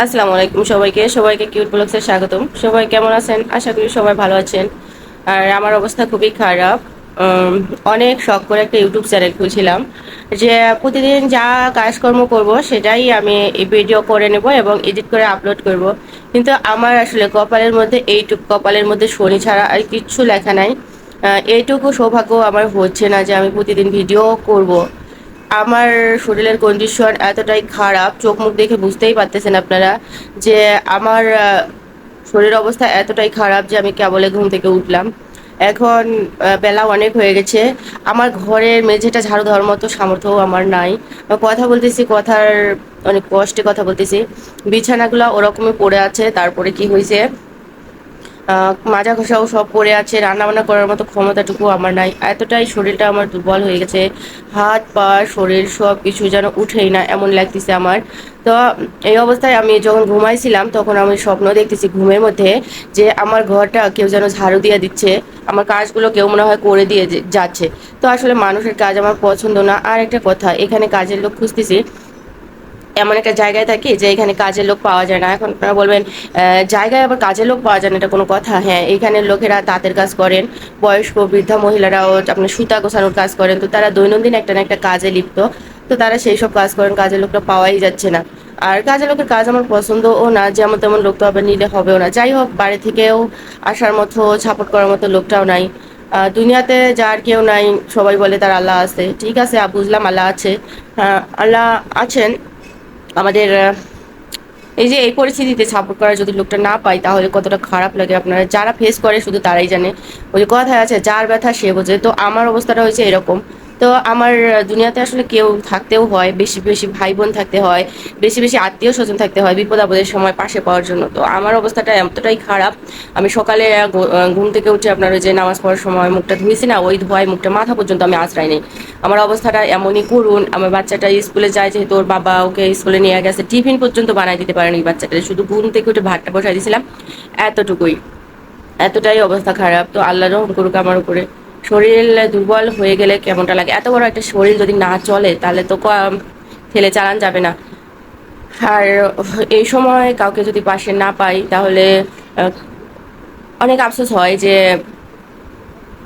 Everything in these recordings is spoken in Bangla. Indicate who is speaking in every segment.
Speaker 1: আসসালামু আলাইকুম সবাইকে সবাইকে কিউট ব্লগসে স্বাগতম। সবাই কেমন আছেন? আশা করি সবাই ভালো আছেন। আর আমার অবস্থা খুবই খারাপ। অনেক শখ করে একটা ইউটিউব চ্যানেল খুলছিলাম যে প্রতিদিন যা কাজকর্ম করব সেটাই আমি ভিডিও করে নেব এবং এডিট করে আপলোড করব। কিন্তু আমার আসলে কপালের মধ্যে, এইটুকু কপালের মধ্যে শনি ছাড়া আর কিচ্ছু লেখা নাই। এইটুকু সৌভাগ্য আমার হচ্ছে না যে আমি প্রতিদিন ভিডিও করব। আমার শরীরের কন্ডিশন এতটাই খারাপ, চোখ মুখ দেখে বুঝতেই পারতেছেন আপনারা যে আমার শরীর অবস্থা এতটাই খারাপ যে আমি কেবলে ঘুম থেকে উঠলাম। এখন বেলা অনেক হয়ে গেছে। আমার ঘরের মেঝেটা ঝাড়ু দেওয়ার মতো সামর্থ্যও আমার নাই। কথা বলতেছি, কথার অনেক কষ্টে কথা বলতেছি। বিছানাগুলো ওরকমই পড়ে আছে, তারপরে কি হয়েছে মাজা ঘষাও সব পড়ে আছে রান্না বান্না করার মতো ক্ষমতাটুকু আমার নাই। এতটাই শরীরটা আমার দুর্বল হয়ে গেছে, হাত, পা, শরীর সব কিছু যেন উঠেই না এমন লাগতেছে আমার। তো এই অবস্থায় আমি যখন ঘুমাইছিলাম, তখন আমি স্বপ্ন দেখতেছি ঘুমের মধ্যে যে আমার ঘরটা কেউ যেন ঝাড়ু দিয়ে দিচ্ছে, আমার কাজগুলো কেউ মনে হয় করে দিয়ে যাচ্ছে। তো আসলে মানুষের কাজ আমার পছন্দ না। আর একটা কথা, এখানে কাজের লোক খুঁজতেছি এমন একটা জায়গায় থাকি যে এখানে কাজের লোক পাওয়া যায় না। এখন আপনারা বলবেন জায়গায় আবার কাজের লোক পাওয়া যায় না এটা কোনো কথা। হ্যাঁ এখানের লোকেরা তাঁতের কাজ করেন বয়স্ক বৃদ্ধা মহিলারাও আপনার সুতা গোছানোর কাজ করেন। তো তারা দৈনন্দিন একটা না একটা কাজে লিপ্ত। তো তারা সেই সব কাজ করেন কাজের লোকটা পাওয়াই যাচ্ছে না। আর কাজের লোকের কাজ আমার পছন্দও না যেমন তেমন লোক তো আবার নিলে হবেও না। যাই হোক বাড়ি থেকেও আসার মতো সাপোর্ট করার মতো লোকটাও নাই। দুনিয়াতে যার কেউ নাই সবাই বলে তার আল্লাহ আছে। ঠিক আছে বুঝলাম আল্লাহ আছে। হ্যাঁ, আল্লাহ আছেন আমাদের এই যে এই পরিস্থিতিতে সাপোর্ট করার যদি লোকটা না পায়, তাহলে কতটা খারাপ লাগে আপনারা? যারা ফেস করে, শুধু তারাই জানে। ওই যে কথায় আছে, যার ব্যথা সে বোঝে। তো আমার অবস্থাটা হয়েছে এরকম। তো আমার দুনিয়াতে আসলে কেউ থাকতেও হয়, বেশি বেশি ভাই বোন থাকতে হয়, বেশি বেশি আত্মীয় স্বজন থাকতে হয় বিপদ আপদের সময় পাশে পাওয়ার জন্য। তো আমার অবস্থাটা এতটাই খারাপ, আমি সকালে ঘুম থেকে উঠে আপনার ওই যে নামাজ পড়ার সময় মুখটা ধুয়েছি না, ওই ধোয়ায় মুখটা মাথা পর্যন্ত আমি আশ্রয় নেই। আমার অবস্থাটা এমনই করুন, আমার বাচ্চাটা স্কুলে যায়, যেহেতু ওর বাবা ওকে স্কুলে নিয়ে গেছে, টিফিন পর্যন্ত বানাই দিতে পারেনি বাচ্চাটা শুধু ঘুম থেকে উঠে ভাতটা বসাই দিয়েছিলাম, এতটুকুই। এতটাই অবস্থা খারাপ, তো আল্লাহ রহম করুক আমার উপরে। শরীর দুর্বল হয়ে গেলে কেমনটা লাগে? এত বড় একটা শরীর যদি না চলে তাহলে তো ঠেলে চালান যাবে না। আর এই সময় কাউকে যদি পাশে না পাই তাহলে অনেক আফসোস হয় যে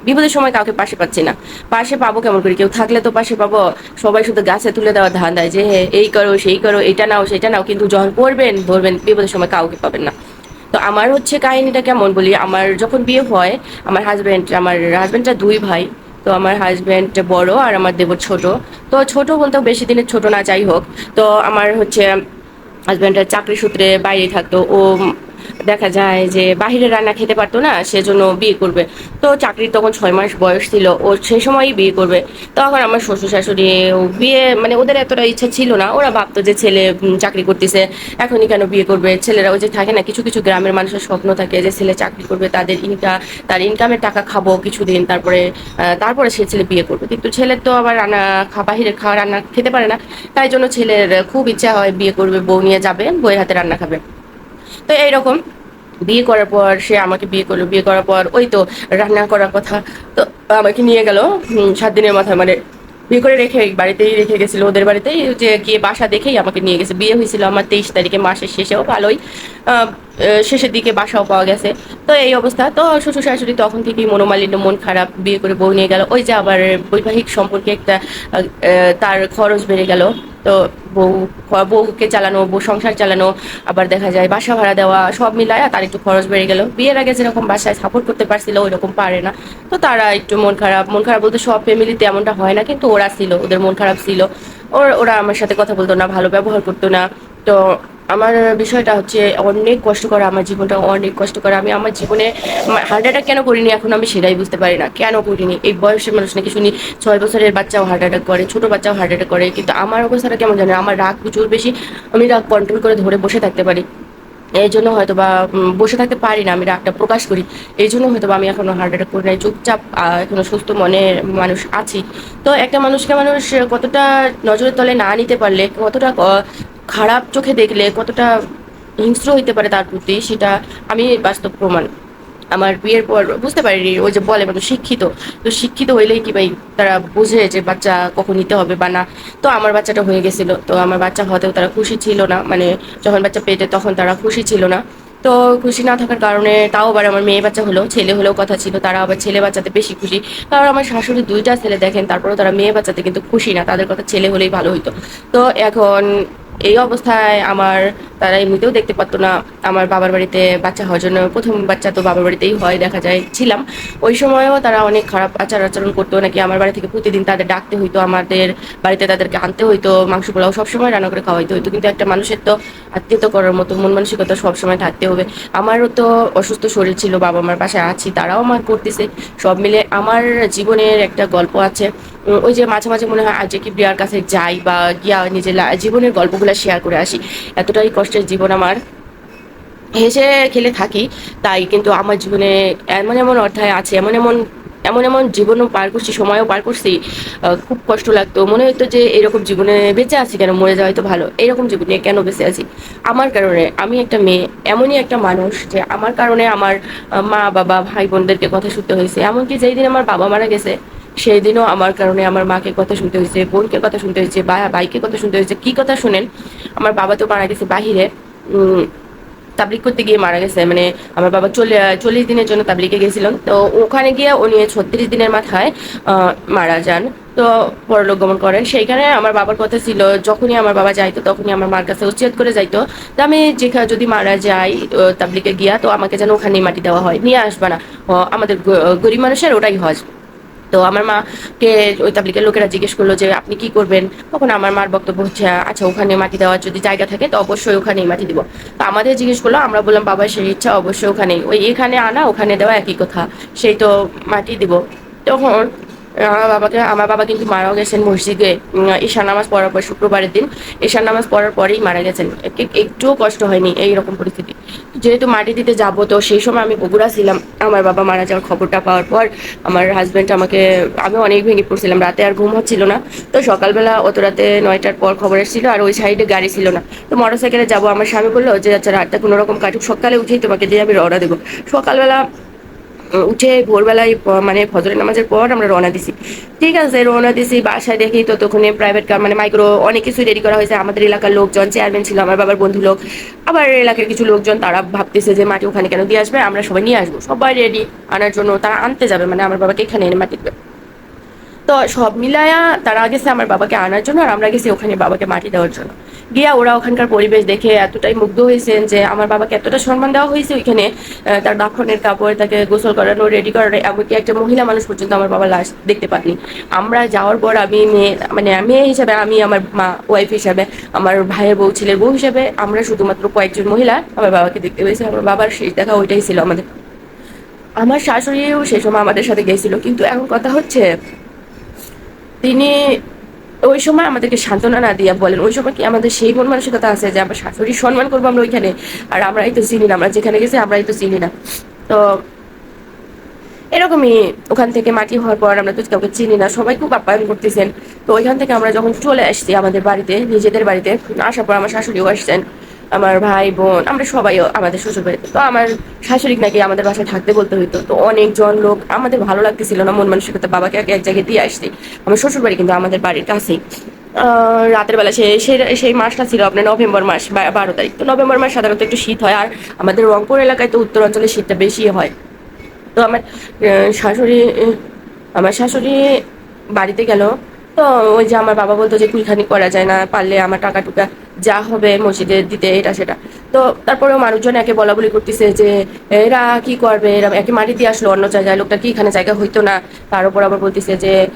Speaker 1: বিপদের সময় কাউকে পাশে পাচ্ছি না। পাশে পাবো কেমন করে? কেউ থাকলে তো পাশে পাবো। সবাই শুধু গাছে তুলে দেওয়ার ধান দেয় যে হে, এই করো সেই করো এটা নাও সেটা নাও। কিন্তু যখন পড়বেন ধরবেন বিপদের সময় কাউকে পাবেন না। তো আমার হচ্ছে কাহিনীটা কেমন বলি, আমার যখন বিয়ে হয়, আমার হাজব্যান্ড আমার হাজব্যান্ডটা দুই ভাই, তো আমার হাজব্যান্ড বড় আর আমার দেব ছোট। তো ছোট বলতেও বেশি দিনের ছোট না, যাই হোক। তো আমার হচ্ছে হাজব্যান্ডের চাকরি সূত্রে বাইরে থাকতো। ও দেখা যায় যে বাহিরে রান্না খেতে পারতো না, সেজন্য বিয়ে করবে। তো চাকরির তখন ছয় মাস বয়স ছিল, ও সেই সময়ই বিয়ে করবে। তখন আমার শ্বশুর শাশুড়ি বিয়ে মানে ওদের এতটা ইচ্ছা ছিল না, ওরা ভাবতো যে ছেলে চাকরি করতেছে, এখনই কেন বিয়ে করবে? ছেলেরা ওই যে থাকে না, কিছু কিছু গ্রামের মানুষের স্বপ্ন থাকে যে ছেলে চাকরি করবে, তাদের ইনকাম তার ইনকামের টাকা খাব কিছুদিন, তারপরে তারপরে সে ছেলে বিয়ে করবে। কিন্তু ছেলের তো আবার রান্না বাহিরে খাওয়া রান্না খেতে পারে না, তাই জন্য ছেলের খুব ইচ্ছা হয় বিয়ে করবে, বউ নিয়ে যাবে বইয়ের হাতে রান্না খাবে। তো এইরকম বিয়ে করার পর সে আমাকে বিয়ে করল, বিয়ে করার পর ওই তো রান্না করার কথা, তো আমাকে নিয়ে গেল সাত দিনের মাথায় মানে বিয়ে করে রেখে বাড়িতেই রেখে গেছিল, ওদের বাড়িতেই যে গিয়ে বাসা দেখেই আমাকে নিয়ে গেছে। বিয়ে হয়েছিল আমার তেইশ তারিখে, মাসের শেষেও ভালোই। শেষের দিকে বাসাও পাওয়া গেছে। তো এই অবস্থা। তো শ্বশুর শাশুড়ি তখন থেকেই মনোমালিন্য, মন খারাপ, বিয়ে করে বউ নিয়ে গেল। ওই যে আবার বৈবাহিক সম্পর্কে একটা তার খরচ বেড়ে গেল। তো বউ, বউকে চালানো, বউ সংসার চালানো, আবার দেখা যায় বাসা ভাড়া দেওয়া, সব মিলায় তার একটু খরচ বেড়ে গেল। বিয়ের আগে যেরকম বাসায় সাপোর্ট করতে পারছিল ওই রকম পারে না। তো তারা একটু মন খারাপ মন খারাপ বলতে সব ফ্যামিলিতে এমনটা হয় না, কিন্তু ওরা ছিল, ওদের মন খারাপ ছিল। ওর, ওরা আমার সাথে কথা বলতো না, ভালো ব্যবহার করতো না। তো আমার বিষয়টা হচ্ছে অনেক কষ্ট করা আমার জীবনটা অনেক কষ্ট করা। আমি আমার জীবনে হার্ট অ্যাটাক কেন করিনি? এখন আমি সেটাই বুঝতে পারি না। কেন করিনি? এই বয়সের মানুষ নাকি শুনি ছয় বছরের বাচ্চাও হার্ট অ্যাটাক করে, ছোট বাচ্চাও হার্ট অ্যাটাক করে। কিন্তু আমার অবস্থাটা কেমন জানে আমার রাগ প্রচুর বেশি। আমি রাগ কন্ট্রোল করে ধরে বসে থাকতে পারি। এই জন্য হয়তো বা বসে থাকতে পারি না। আমি রাগটা প্রকাশ করি। এই জন্য হয়তো আমি এখনও হার্ট অ্যাটাক করি নাই। চুপচাপ এখনও সুস্থ মনের মানুষ আছি। তো একটা মানুষকে মানুষ কতটা নজরের তলে না নিতে পারলে, কতটা খারাপ চোখে দেখলে কতটা হিংস্র হইতে পারে তার প্রতি, সেটা আমি বাস্তব প্রমাণ। আমার বিয়ের পর বুঝতে পারিনি, ওই যে বলে মানে শিক্ষিত। তো শিক্ষিত হইলেই কি ভাই তারা বুঝে যে বাচ্চা কখন নিতে হবে বা না। তো আমার বাচ্চাটা হয়ে গেছিল, তো আমার বাচ্চা হতেও তারা খুশি ছিল না। মানে যখন বাচ্চা পেটে তখন তারা খুশি ছিল না। তো খুশি না থাকার কারণে তাও আবার আমার মেয়ে বাচ্চা হলো, ছেলে হলেও কথা ছিল, তারা আবার ছেলে বাচ্চাতে বেশি খুশি। কারণ আমার শাশুড়ি দুইটা ছেলে দেখেন, তারপরেও তারা মেয়ে বাচ্চাতে কিন্তু খুশি না, তাদের কথা ছেলে হলেই ভালো হইতো। তো এখন এই অবস্থায় আমার তারা এমনিতেও দেখতে পারতো না। আমার বাবার বাড়িতে বাচ্চা হওয়ার জন্য প্রথম বাচ্চা তো বাবার বাড়িতেই হয়, দেখা যায়, ছিলাম। ওই সময়ও তারা অনেক খারাপ আচার আচরণ করতো, নাকি আমার বাড়ি থেকে প্রতিদিন তাদের ডাকতে হইতো, আমাদের বাড়িতে তাদেরকে আনতে হইতো, মাংস পোলাও সবসময় রান্না করে খাওয়াইতে হইতো। কিন্তু একটা মানুষের তো আত্মীয়তা করার মতো, মন মানসিকতা সবসময় থাকতে হবে। আমারও তো অসুস্থ শরীর ছিল বাবা মার পাশে আছি, তারাও আমার করতেছে। সব মিলে আমার জীবনের একটা গল্প আছে। ওই যে মাঝে মাঝে মনে হয় আজ কি বিয়ার কাছে যাই বা গিয়া নিজের জীবনের গল্পগুলো শেয়ার করে আসি। এতটাই কষ্টের জীবন আমার। হেসে খেলে থাকি, তাই কিন্তু আমার জীবনে এমন এমন অধ্যায় আছে, এমন এমন এমন এমন জীবনও পার করছি, সময়ও পার করছি খুব কষ্ট লাগতো। মনে হতো যে এরকম জীবনে বেঁচে আছি কেন, মরে যাওয়াই তো ভালো। এরকম জীবনে কেন বেঁচে আছি? আমার কারণে আমি একটা মেয়ে, এমনই একটা মানুষ যে আমার কারণে আমার মা, বাবা, ভাই, বোনদেরকে কথা শুনতে হয়েছে। এমনকি যেই দিন আমার বাবা মারা গেছে সেই দিনও আমার কারণে আমার মাকে কথা শুনতে হয়েছে, বোনকে কথা শুনতে হয়েছে, বা ভাইকে কথা শুনতে হয়েছে। কি কথা শুনেন? আমার বাবা তো মারা গেছে বাহিরে। তাবলিক করতে গিয়ে মারা গেছে। মানে আমার বাবা চলে, চল্লিশ দিনের জন্য তাবলিকে গেছিলেন। তো ওখানে গিয়ে উনি ছত্রিশ দিনের মাথায় মারা যান। তো পরলোক গমন করেন। সেইখানে আমার বাবার কথা ছিল, যখনই আমার বাবা যাইতো, তখনই আমার মার কাছে উচ্ছেদ করে যাইতো। যে আমি যেখানে যদি মারা যাই তাবলিকে গিয়া, তো আমাকে যেন ওখানেই মাটি দেওয়া হয়। নিয়ে আসবা না। আমাদের গরিব মানুষের ওটাই হজ। তো আমার মা কে ওই তাবলিকের লোকেরা জিজ্ঞেস করল যে, আপনি কি করবেন? তখন আমার মার বক্তব্য হচ্ছে আচ্ছা ওখানে মাটি দেওয়ার যদি জায়গা থাকে, তো অবশ্যই ওখানেই মাটি দিব। তো আমাদের জিজ্ঞেস করল, আমরা বললাম, বাবা, সেই ইচ্ছা অবশ্যই ওখানেই। ওই এখানে আনা, ওখানে দেওয়া একই কথা, সেই তো মাটি দিব। তখন আমার বাবাকে আমার বাবা কিন্তু মারাও গেছেন মসজিদে। ঈশা নামাজ পড়ার পর শুক্রবারের দিন। ঈশা নামাজ পড়ার পরেই মারা গেছেন। এক- একটুও কষ্ট হয়নি এইরকম পরিস্থিতি। যেহেতু মাটি দিতে যাব তো সেই সময় আমি বগুড়া ছিলাম। আমার বাবা মারা যাওয়ার খবরটা পাওয়ার পর আমার হাজব্যান্ড আমাকে আমি অনেক ভেঙে পড়ছিলাম। রাতে আর ঘুম হচ্ছিল না। তো সকালবেলা অত রাতে নয়টার পর খবর এসেছিল আর ওই সাইডে গাড়ি ছিল না। তো মোটর সাইকেলে যাব। আমার স্বামী বলল যে আচ্ছা রাতটা কোনো রকম কাটুক। সকালে উঠেই তোমাকে দিয়ে আমি রওনা দেবো। সকালবেলা উঠে ভোরবেলায় মানে ফজরের নামাজের পর আমরা রওনা দিছি। ঠিক আছে, রওনা দিছি, বাসায় দেখি ততক্ষণে প্রাইভেট কার মানে মাইক্রো অনেক কিছু রেডি করা হয়েছে। আমাদের এলাকার লোকজন চেয়ারম্যান ছিল, আমার বাবার বন্ধু লোক। আবার এলাকার কিছু লোকজন, তারা ভাবতেছে যে মাটি ওখানে কেন দিয়ে আসবে? আমরা সবাই নিয়ে আসব। সবাই রেডি আনার জন্য তারা আনতে যাবে মানে আমার বাবাকে এখানে এনে মাটি দেবে। তো সব মিলায়া তারা গেছে আমার বাবাকে আনার জন্য আর আমরা গেছি ওখানে বাবাকে মাটি দেওয়ার জন্য। গিয়া ওরা ওখানকার পরিবেশ দেখে এতটাই মুগ্ধ হয়েছেন যে আমার বাবাকে এতটা সম্মান দেওয়া হয়েছে ওইখানে তার দাফনের কাপড় তাকে গোসল করানো রেডি করানো, এমনকি একটা মহিলা মানুষ পর্যন্ত আমার বাবা লাশ দেখতে পাননি। আমরা যাওয়ার পর আমি মেয়ে মানে মেয়ে হিসাবে, আমি আমার মা ওয়াইফ হিসাবে, আমার ভাইয়ের বউ, ছেলের বউ হিসাবে আমরা শুধুমাত্র কয়েকজন মহিলা আমার বাবাকে দেখতে পেয়েছি। আমার বাবার শেষ দেখা ওইটাই ছিল আমাদের। আমার শাশুড়িও সে সময় আমাদের সাথে গেছিল। কিন্তু এখন কথা হচ্ছে তিনি ওই সময় আমাদেরকে সান্ত্বনা না দিয়া বলেন। ওই সময় কি আমাদের সেই মন মানসিকতা আছে যে আমরা শাশুড়ির সম্মান করব আমরা ওইখানে? আর আমরাই তো চিনি না। আমরা যেখানে গেছি, আমরাই তো চিনি না। তো এরকমই ওখান থেকে মাটি হওয়ার পর আমরা তো কাউকে চিনি না। সবাই খুব আপ্যায়ন করতেছেন। তো ওইখান থেকে আমরা যখন চলে আসছি আমাদের বাড়িতে, নিজেদের বাড়িতে, আসার পর আমার শাশুড়িও আসছেন। আমার ভাই বোন, আমরা সবাই আমাদের শ্বশুর বাড়িতে তো আমার শাশুড়ি নাকি আমাদের বাসায় থাকতে বলতে হইতো। তো অনেকজন লোক আমাদের ভালো লাগতেছিল না, মন মানুষের মানসিকতা বাবাকে এক জায়গায় দিয়ে আসছি আমার শ্বশুর বাড়ি কিন্তু আমাদের বাড়ির কাছেই। রাতের বেলা সে সে- সেই মাসটা ছিল আপনার নভেম্বর মাস বারো তারিখ। তো নভেম্বর মাস সাধারণত একটু শীত হয়, আর আমাদের রংপুর এলাকায় তো উত্তর অঞ্চলে শীতটা বেশি হয়। তো আমার শাশুড়ি আমার শাশুড়ি বাড়িতে গেল। তো ওই যে আমার বাবা বলতো যে কুলখানি করা যায় না, পারলে আমার টাকা টুকা যা হবে মসজিদে দিতে, এটা সেটা। তো তারপরেও মানুষজন একে বলা বলি করতেছে যে, এরা কি করবে? এরা একে মাটি দিয়ে আসলো অন্য জায়গায়, লোকটা কি এখানে জায়গা হইতো না? তার উপর আবার বলতেছে যে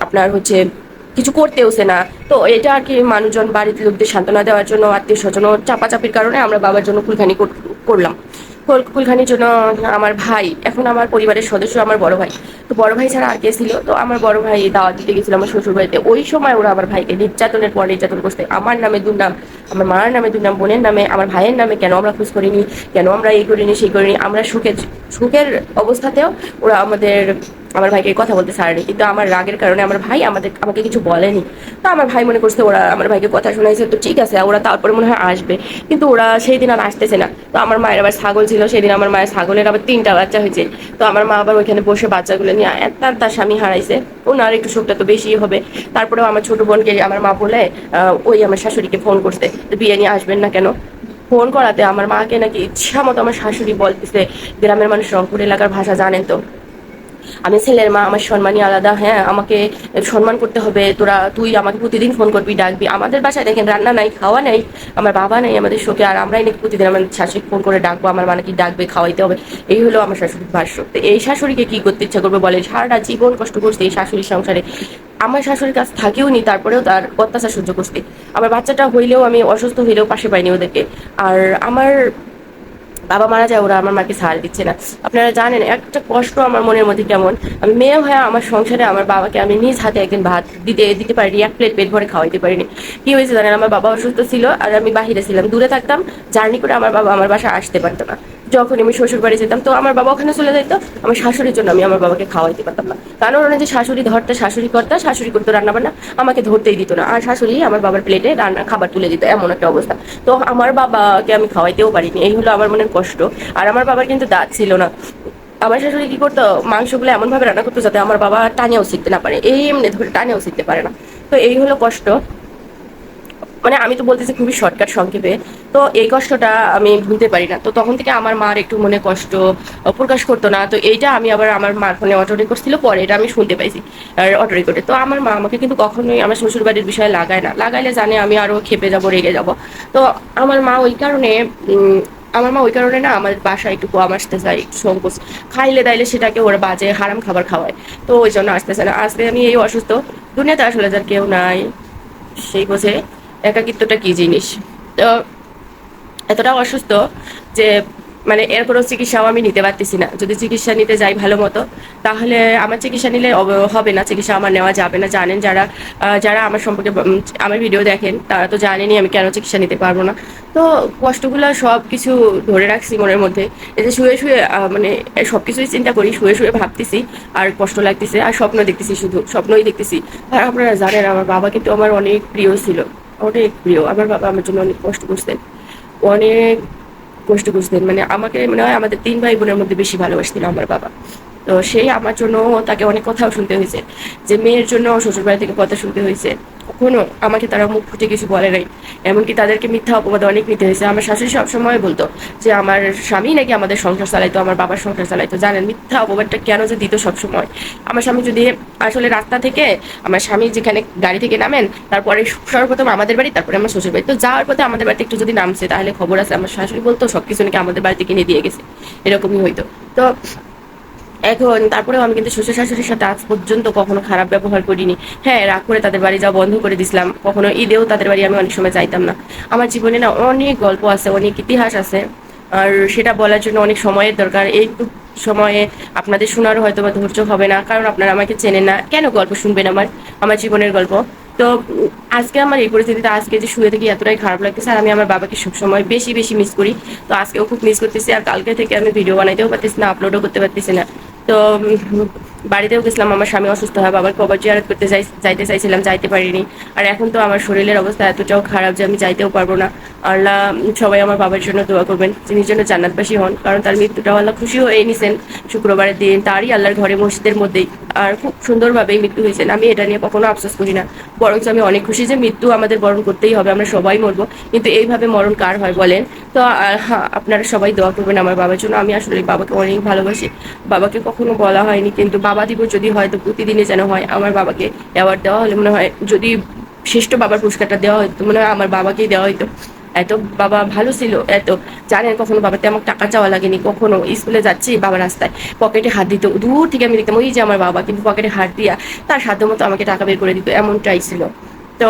Speaker 1: আপনার হচ্ছে কিছু করতেওছে না। তো এটা আর কি মানুষজন বাড়ির লোকদের সান্ত্বনা দেওয়ার জন্য আত্মীয় স্বজন চাপাচাপির কারণে আমরা বাবার জন্য কুলখানি কর- করলাম। কুলখানির জন্য আমার ভাই, এখন আমার পরিবারের সদস্য, আমার বড় ভাই। তো বড় ভাই ছাড়া আর কে ছিল। তো আমার বড় ভাই দাওয়াত দিতে গেছিল আমার শ্বশুর বাড়িতে। ওই সময় ওরা আমার ভাইকে নির্যাতনের পর নির্যাতন করতে আমার নামে দুর্নাম, আমার মার নামে দুর্নাম, বোনের নামে, আমার ভাইয়ের নামে কেন আমরা খোঁজ করিনি, কেন আমরা এই করিনি সেই করিনি, আমরা সুখের সুখের অবস্থাতেও ওরা আমাদের আমার ভাইকে এই কথা বলতে ছাড়েনি। কিন্তু আমার রাগের কারণে আমার ভাই আমাদের, আমাকে কিছু বলেনি। তো আমার ভাই মনে করছে ওরা আমার ভাইকে কথা শোনাইছে, তো ঠিক আছে, ওরা তারপরে মনে হয় আসবে। কিন্তু ওরা সেই দিন আর আসতেছে না। তো আমার মায়ের আবার ছাগল ছিল, সেদিন আমার মায়ের ছাগলের আবার তিনটা বাচ্চা হয়েছে। তো আমার মা আবার ওইখানে বসে বাচ্চাগুলো নিয়ে তার তার স্বামী হারাইছে। ওনার একটু শোকটা তো বেশি হবে। তারপরেও আমার ছোট বোনকে, আমার মা বলে ওই আমার শাশুড়িকে ফোন করতে বিয়ে নিয়ে আসবেন না কেন? ফোন করাতে আমার মাকে নাকি ইচ্ছা মতো আমার শাশুড়ি বলতেছে, গ্রামের মানুষ রংপুর এলাকার ভাষা জানেন তো। আমি ছেলের মা, আমার সম্মানই আলাদা হ্যাঁ আমাকে সম্মান করতে হবে। তোরা, তুই আমাকে প্রতিদিন ফোন করবি, ডাকবি। আমাদের বাসায় দেখেন রান্না নাই, খাওয়া নাই, আমার বাবা নাই আমাদের শোকে, আর আমরাই নাকি প্রতিদিন আমার শাশুড়ি ফোন করে ডাকবো, আমার মানে কি ডাকবে, খাওয়াইতে হবে। এই হলো আমার শাশুড়ির ভাষ্য। এই শাশুড়িকে কি করতে ইচ্ছা করবে বলে সারাটা জীবন কষ্ট করছে এই শাশুড়ির সংসারে। আমার শাশুড়ির কাছে থাকেও নি, তারপরেও তার অত্যাচার সহ্য করছে। আমার বাচ্চাটা হইলেও আমি অসুস্থ হইলেও পাশে পাইনি ওদেরকে। আর আমার বাবা মারা যায়, ওরা আমার মাকে সার দিচ্ছে না। আপনারা জানেন, একটা কষ্ট আমার মনের মধ্যে কেমন? আমি মেয়ে হয়ে আমার সংসারে আমার বাবাকে আমি নিজ হাতে একদিন ভাত দিতে দিতে পারিনি, এক প্লেট পেট ভরে খাওয়াইতে পারিনি। কি হয়েছে জানেন? আমার বাবা অসুস্থ ছিল আর আমি বাহিরে ছিলাম। দূরে থাকতাম, জার্নি করে আমার বাবা আমার বাসায় আসতে পারতো না। যখন আমি শ্বশুর বাড়ি যেতাম, তো আমার বাবা ওখানে চলে যেত আমার শাশুড়ির জন্য আমি আমার বাবাকে খাওয়াইতে পারতাম না। কারণ ওরা যে শাশুড়ি ধরতে শাশুড়ি করতে, শাশুড়ি করতো রান্না বান্না আমাকে ধরতেই দিত না। আর শাশুড়ি আমার বাবার প্লেটে রান্না, খাবার তুলে দিত, এমন একটা অবস্থা। তো আমার বাবাকে আমি খাওয়াইতেও পারিনি। এই হলো আমার মনের কষ্ট। আর আমার বাবার কিন্তু দাঁত ছিল না। আমার শাশুড়ি কি করতো, মাংসগুলো এমন ভাবে রান্না করতো যাতে আমার বাবা টানেও শিখতে না পারে। এই এমনি ধরে টানেও শিখতে পারে না। তো এই হলো কষ্ট। মানে আমি তো বলতেছি খুবই শর্টকাট সংক্ষেপে। তো এই কষ্টটা আমি ভুলতে পারি না। তো তখন থেকে আমার মার একটু মনে কষ্ট প্রকাশ করতো না। তো এইটা আমি আবার আমার মার ফোনে অটো রেকর্ড ছিল, পরে এটা আমি শুনতে পাইছি অটো রেকর্ডে তো আমার মা আমাকে কিন্তু কখনোই আমার শ্বশুর বাড়ির বিষয়ে লাগায় না। লাগাইলে জানে আমি আরও খেপে যাব, রেগে যাব। তো আমার মা ওই কারণে আমার মা ওই কারণে না আমার বাসায় একটু কম আসতে চায়, একটু সংকোচ। খাইলে দাইলে সেটাকে ওরা বাজে হারাম খাবার খাওয়ায়। তো ওই জন্য আসতেছে না। আজকে আমি এই অসুস্থ। দুনিয়াতে আসলে যার কেউ নাই, সেই বোঝে। একাকিত্বটা কি জিনিস? তো এতটা অসুস্থ যে মানে এর কোনো চিকিৎসাও আমি নিতে পারতেছি না। যদি চিকিৎসা নিতে যাই ভালো মতো, তাহলে আমার চিকিৎসা নিলে হবে না, চিকিৎসা আমার নেওয়া যাবে না। জানেন যারা যারা আমার সম্পর্কে আমার ভিডিও দেখেন, তারা তো জানেনই আমি কেন চিকিৎসা নিতে পারব না। তো কষ্টগুলো সব কিছু ধরে রাখছি মনের মধ্যে এই যে শুয়ে শুয়ে মানে সব কিছুই চিন্তা করি, শুয়ে শুয়ে ভাবতেছি, আর কষ্ট লাগতেছে, আর স্বপ্ন দেখতেছি শুধু, স্বপ্নই দেখতেছি। আর আপনারা জানেন, আমার বাবা কিন্তু আমার অনেক প্রিয় ছিল। অনেক প্রিয়। আমার বাবা আমার জন্য অনেক কষ্ট করছেন অনেক কষ্ট করছেন মানে আমাকে মনে হয় আমাদের তিন ভাই বোনের মধ্যে বেশি ভালোবাসতেন আমার বাবা। তো সেই আমার জন্য তাকে অনেক কথাও শুনতে হয়েছে। যে মেয়ের জন্য শ্বশুর বাড়ি থেকে কথা শুনতে হয়েছে। কখনো আমাকে তারা মুখ ফুটে কিছু বলে নাই। এমনকি তাদেরকে মিথ্যা অপবাদ অনেক নিতে হয়েছে। আমার শাশুড়ি সবসময় বলতো যে, আমার স্বামী নাকি আমাদের সংসার চালাইতো, আমার বাবার সংসার চালাইতো। জানেন, মিথ্যা অপবাদটা কেন যে দিত সবসময়? আমার স্বামী যদি আসলে রাস্তা থেকে আমার স্বামী যেখানে গাড়ি থেকে নামেন, তারপরে সর্বপ্রথম আমাদের বাড়ি, তারপরে আমার শ্বশুর বাড়ি। তো যাওয়ার পথে আমাদের বাড়িতে একটু যদি নামছে, তাহলে খবর আছে। আমার শাশুড়ি বলতো, সবকিছু নাকি আমাদের বাড়িতে কিনে দিয়ে গেছে। এরকমই হইতো। তো এখন তারপরেও আমি কিন্তু শ্বশুর শাশুড়ির সাথে আজ পর্যন্ত কখনো খারাপ ব্যবহার করিনি। হ্যাঁ রাগ করে তাদের বাড়ি যাওয়া বন্ধ করে দিছিলাম। কখনো ঈদেও তাদের বাড়ি আমি অনেক সময় যাইতাম না। আমার জীবনে না অনেক গল্প আছে, অনেক ইতিহাস আছে। আর সেটা বলার জন্য অনেক সময়ের দরকার। এইটুকু সময়ে আপনাদের শোনার হয়তো বা ধৈর্য হবে না, কারণ আপনারা আমাকে চেনেন না। কেন গল্প শুনবেন আমার? আমার জীবনের গল্প। তো আজকে আমার এই পরিস্থিতিতে আজকে যে শুয়ে থেকে এতটাই খারাপ লাগতেছে, আর আমি আমার বাবাকে সবসময় বেশি বেশি মিস করি। তো আজকেও খুব মিস করতেছি, আর কালকে থেকে আমি ভিডিও বানাইতেও পারতেছি না আপলোডও করতে পারতেছি না। তো উম, বাড়িতেও গেছিলাম, আমার স্বামী অসুস্থ হয়, বাবার কবর জিয়ারত করতে যাই, যাইতে চাইছিলাম, যাইতে পারিনি। আর এখন তো আমার শরীরের অবস্থা এতটাও খারাপ যে আমি যাইতেও পারব না। আল্লাহ সবাই আমার বাবার জন্য দোয়া করবেন, যিনি জন্য জান্নাতবাসী হন, কারণ তার মৃত্যুটাও আল্লাহ খুশি হয়ে নিছেন শুক্রবারের দিন, তারই আল্লাহর ঘরে মসজিদের মধ্যেই। আর খুব সুন্দরভাবেই মৃত্যু হয়েছেন আমি এটা নিয়ে কখনো আফসোস করি না। বরঞ্চ আমি অনেক খুশি যে মৃত্যু আমাদের বরণ করতেই হবে, আমরা সবাই মরবো। কিন্তু এইভাবে মরণ কার হয় বলেন? তো হ্যাঁ আপনারা সবাই দোয়া করবেন আমার বাবার জন্য। আমি আসলে বাবাকে অনেক ভালোবাসি। বাবাকে কখনো বলা হয়নি, কিন্তু বাবা দিব যদি হয় তো প্রতিদিনে যেন হয়, আমার বাবাকে অ্যাওয়ার্ড দেওয়া হলে মনে হয় যদি শ্রেষ্ঠ বাবার পুরস্কারটা দেওয়া হয়তো মনে হয় আমার বাবাকেই দেওয়া হয়তো এত বাবা ভালো ছিল, এত জানেন কখনো বাবাতে আমার টাকা চাওয়া লাগেনি, কখনো স্কুলে যাচ্ছি বাবা রাস্তায় পকেটে হাত দিত, দূর থেকে আমি দেখতাম ওই যে আমার বাবা, কিন্তু পকেটে হাত দিয়া তার সাধ্য মতো আমাকে টাকা বের করে দিত, এমনটাই ছিল। তো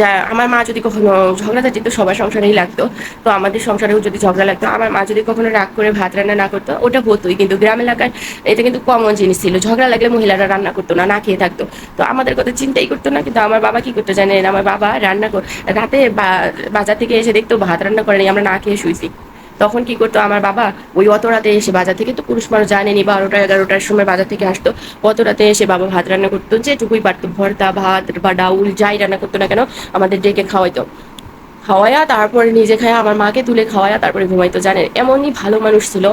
Speaker 1: যা, আমার মা যদি কখনো ঝগড়া যেত সবার সংসারেই লাগতো। তো আমাদের সংসারেও যদি ঝগড়া লাগতো, আমার মা যদি কখনো রাগ করে ভাত রান্না না করতো, ওটা হতোই। কিন্তু গ্রাম এলাকার এটা কিন্তু কমন জিনিস ছিল। ঝগড়া লাগলে মহিলারা রান্না করতো না না খেয়ে থাকতো। তো আমাদের কথা চিন্তাই করতো না, কিন্তু আমার বাবা কি করতো জানেন? আমার বাবা রান্না রাতে বাজার থেকে এসে দেখতো ভাত রান্না করেনি আমরা না খেয়ে শুয়েছি তখন কি করতো আমার বাবা? ওই অত রাতে এসে বাজার থেকে তো পুরুষ মানুষ জানেনি বারোটা এগারোটার সময় বাজার থেকে আসতো। অত রাতে এসে বাবা ভাত রান্না করতো, যেটুকুই পারতো, ভর্তা, ভাত বা ডাউল, যাই রান্না করতো না কেন, আমাদের ডেকে খাওয়াইতো। খাওয়ায়া তারপরে নিজে খায় আমার মাকে তুলে খাওয়ায়া তারপরে ঘুমাইতো, জানেন? এমনই ভালো মানুষ ছিল।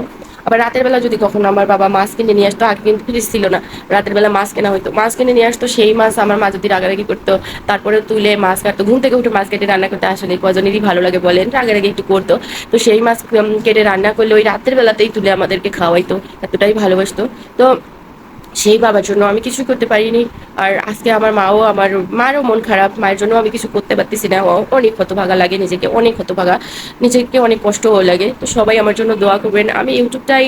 Speaker 1: আবার রাতের বেলা যদি কখনো আমার বাবা মাছ কিনে নিয়ে আসতো, আগে কিন্তু ফ্রিজ ছিল না। রাতের বেলা মাছ কেনা হইতো। মাছ কিনে নিয়ে আসতো, সেই মাছ আমার মা যদি রাগারাগি করতো তারপরে তুলে মাছ কাটতো। ঘুম থেকে উঠে মাছ কেটে রান্না করতে আসলে কজনেরই ভালো লাগে বলেন, রাগারাগি একটু করতো। তো সেই মাছ কেটে রান্না করলে ওই রাতের বেলাতেই তুলে আমাদেরকে খাওয়াইতো, এতটাই ভালোবাসতো। তো সেই বাবার জন্য আমি কিছু করতে পারিনি। আর আজকে আমার মাও, আমার মারও মন খারাপ, মায়ের জন্য আমি কিছু করতে পারতেছি না। অনেক হতভাগা লাগে, নিজেকে অনেক হতভাগা, নিজেকে অনেক কষ্টও লাগে। তো সবাই আমার জন্য দোয়া করবেন। আমি ইউটিউবটাই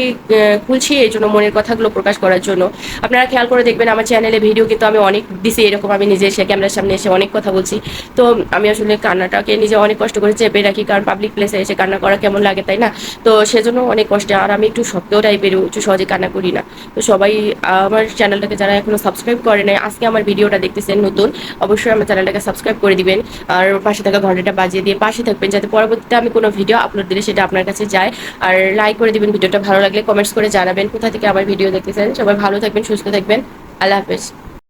Speaker 1: খুলছি এই জন্য মনের কথাগুলো প্রকাশ করার জন্য। আপনারা খেয়াল করে দেখবেন, আমার চ্যানেলে ভিডিও কিন্তু আমি অনেক দিছি, এরকম আমি নিজে এসে ক্যামেরার সামনে এসে অনেক কথা বলছি। তো আমি আসলে কান্নাটাকে নিজে অনেক কষ্ট করে চেপে রাখি, কারণ পাবলিক প্লেসে এসে কান্না করা কেমন লাগে, তাই না? তো সেজন্য অনেক কষ্টে। আর আমি একটু শক্ত টাইপের একটু সহজে কান্না করি না। তো সবাই আমার চ্যানেলটাকে যারা এখনও সাবস্ক্রাইব করে নাই, আজকে আমার ভিডিওটা দেখতেছেন নতুন, অবশ্যই আমার চ্যানেলটাকে সাবস্ক্রাইব করে দিবেন। আর পাশে থাকা ঘন্টাটা বাজিয়ে দিয়ে পাশে থাকবেন, যাতে পরবর্তীতে আমি কোনো ভিডিও আপলোড দিলে সেটা আপনার কাছে যায়। আর লাইক করে দিবেন ভিডিওটা ভালো লাগলে কমেন্টস করে জানাবেন। কোথা থেকে আমার ভিডিও দেখতেছেন? সবাই ভালো থাকবেন, সুস্থ থাকবেন। আল্লাহ হাফেজ।